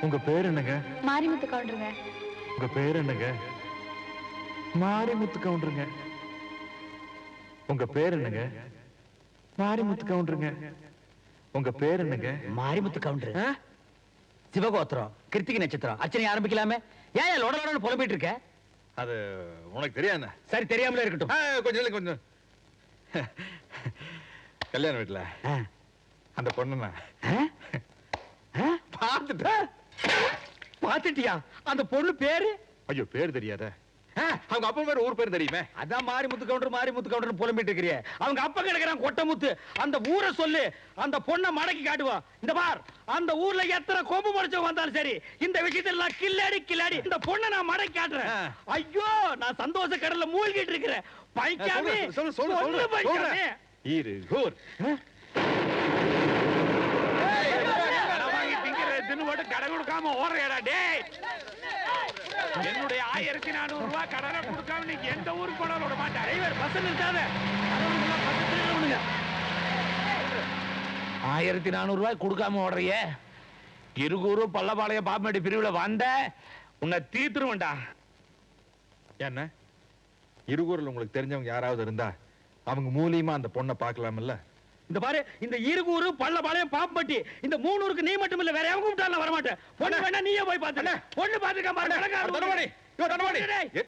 உங்க பேர் என்னங்க? மாரிமுத்து கவுண்டருங்க. உங்க பேர் என்னங்க? மாரிமுத்து கவுண்டருங்க. உங்க பேர் என்னங்க? மாரிமுத்து கவுண்டருங்க. உங்க பேர் என்னங்க? மாரிமுத்து கவுண்டர். சிவகோத்திரம் கிருத்திகை நட்சத்திரம். அர்ச்சனை ஆரம்பிக்கலாமே? ஏன் லொட லொடன்னு புலம்பிட்டு இருக்க? அது உனக்கு தெரியாது சரி தெரியாமலே இருக்கட்டும். கொஞ்சம் இல்லை கொஞ்சம். கல்யாண வீட்டுல. அந்த பொண்ணு ஆ? ஆ? பார்த்துட்டேன் பாத்துட்டியா அந்த பொண்ணு பேரு? ஐயோ பேர் தெரியாத. அவங்க அப்பா பேர் ஊர் பேர் தெரியுமே? அதான் மாரிமுத்து கவுண்டர் மாரிமுத்து கவுண்டர் புலம்பிட்டு இருக்கிறிய. அவங்க அப்பா கிடக்குறான் கொட்டமுத்து அந்த ஊரை சொல்லு. அந்த பொண்ணை மடக்கி காட்டுவா. இந்த பார் அந்த ஊர்ல எத்தனை கொம்பு முடிச்சவங்க வந்தாலும் சரி இந்த விஷயத்துல நான் கில்லாடி கில்லாடி. இந்த பொண்ணை நான் மடக்கி காட்டுறேன். ஐயோ நான் சந்தோஷ கடல்ல மூழ்கிட்டு இருக்கிறேன். பைக்காமி சொல்லு சொல்லு சொல்லு இரு ஊர் கடை கொடுக்காம ஓடுறா டேய். என்னுடைய ஆயிரத்தி நானூறு ரூபாய் கடனை கொடுக்காம நீங்க எந்த ஊருக்கு போனாலும் விட மாட்டேன். டிரைவர் பஸ் நிறுத்தாத. ஆயிரத்தி நானூறு ரூபாய் கொடுக்காம ஓடுறிய? இருகூரு பள்ளபாளையம் பாப்பமேடு பிரிவுல வந்த உன்னை தீத்துருவன்டா. என்ன? இருகூரில் உங்களுக்கு தெரிஞ்சவங்க யாராவது இருந்தா அவங்க மூலியமா அந்த பொண்ணை பார்க்கலாம்ல இந்த பாரு இந்த இருகூரு பள்ளபாளையம் பாப்பம்பட்டி இந்த மூணூருக்கு நீ மட்டும் இல்ல வேற எவங்க கூப்பிட்டாலும் வரமாட்டேன். பொண்ணு வேணா நீயே போய் பாத்து பொண்ணு பாத்துக்க பாரு